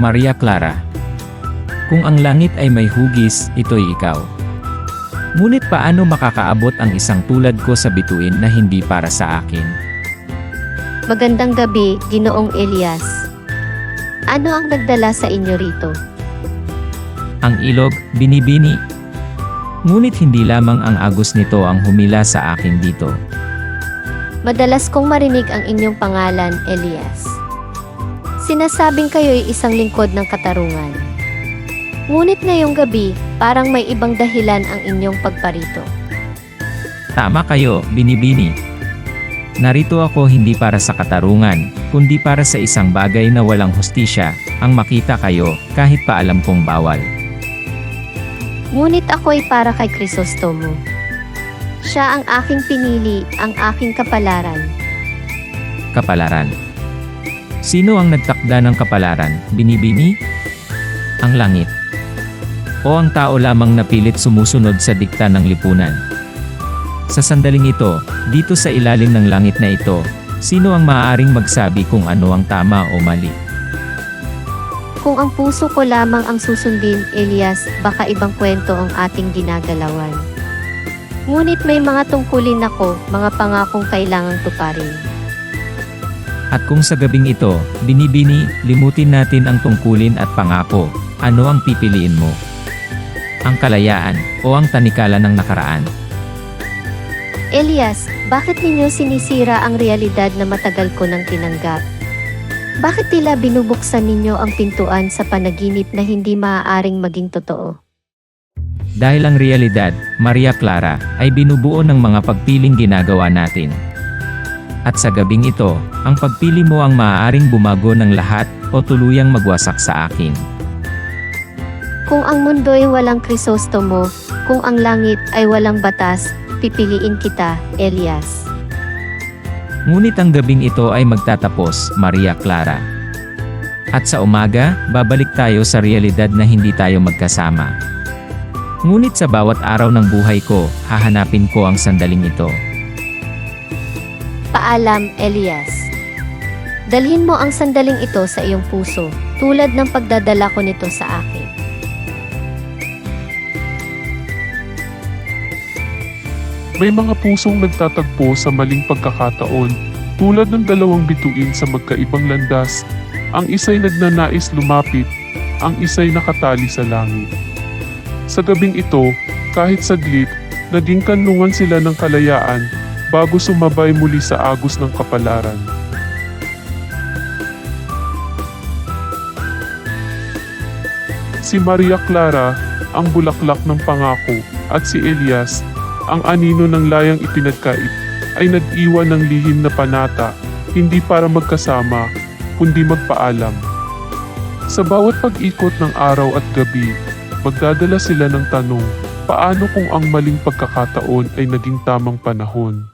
Maria Clara. Kung ang langit ay may hugis, ito'y ikaw. Ngunit paano makakaabot ang isang tulad ko sa bituin na hindi para sa akin? Magandang gabi, Ginoong Elias. Ano ang nagdala sa inyo rito? Ang ilog, binibini. Ngunit hindi lamang ang agos nito ang humila sa akin dito. Madalas kong marinig ang inyong pangalan, Elias. Sinasabing kayo'y isang lingkod ng katarungan. Ngunit ngayong gabi, parang may ibang dahilan ang inyong pagparito. Tama kayo, binibini. Narito ako hindi para sa katarungan, kundi para sa isang bagay na walang hustisya, ang makita kayo, kahit pa alam kong bawal. Ngunit ako'y para kay Crisostomo. Siya ang aking pinili, ang aking kapalaran. Kapalaran. Sino ang nagtakda ng kapalaran, binibini? Ang langit. O ang tao lamang na pilit sumusunod sa dikta ng lipunan? Sa sandaling ito, dito sa ilalim ng langit na ito, sino ang maaaring magsabi kung ano ang tama o mali? Kung ang puso ko lamang ang susundin, Elias, baka ibang kwento ang ating ginagalawan. Ngunit may mga tungkulin ako, mga pangakong kailangang tuparin. At kung sa gabing ito, binibini, limutin natin ang tungkulin at pangako, ano ang pipiliin mo? Ang kalayaan, o ang tanikala ng nakaraan? Elias, bakit ninyo sinisira ang realidad na matagal ko nang tinanggap? Bakit tila binubuksan ninyo ang pintuan sa panaginip na hindi maaaring maging totoo? Dahil ang realidad, Maria Clara, ay binubuo ng mga pagpiling ginagawa natin. At sa gabing ito, ang pagpili mo ang maaaring bumago ng lahat o tuluyang magwasak sa akin. Kung ang mundo'y walang Krisostomo, kung ang langit ay walang batas, pipiliin kita, Elias. Ngunit ang gabing ito ay magtatapos, Maria Clara. At sa umaga, babalik tayo sa realidad na hindi tayo magkasama. Ngunit sa bawat araw ng buhay ko, hahanapin ko ang sandaling ito. Paalam, Elias. Dalhin mo ang sandaling ito sa iyong puso, tulad ng pagdadala ko nito sa akin. May mga pusong nagtatagpo sa maling pagkakataon, tulad ng dalawang bituin sa magkaibang landas. Ang isa'y nagnanais lumapit, ang isa'y nakatali sa langit. Sa gabing ito, kahit saglit, naging kanlungan sila ng kalayaan bago sumabay muli sa agos ng kapalaran. Si Maria Clara, ang bulaklak ng pangako, at si Elias, ang anino ng layang ipinagkait ay nag-iwan ng lihim na panata, hindi para magkasama, kundi magpaalam. Sa bawat pag-ikot ng araw at gabi, magdadala sila ng tanong, paano kung ang maling pagkakataon ay naging tamang panahon?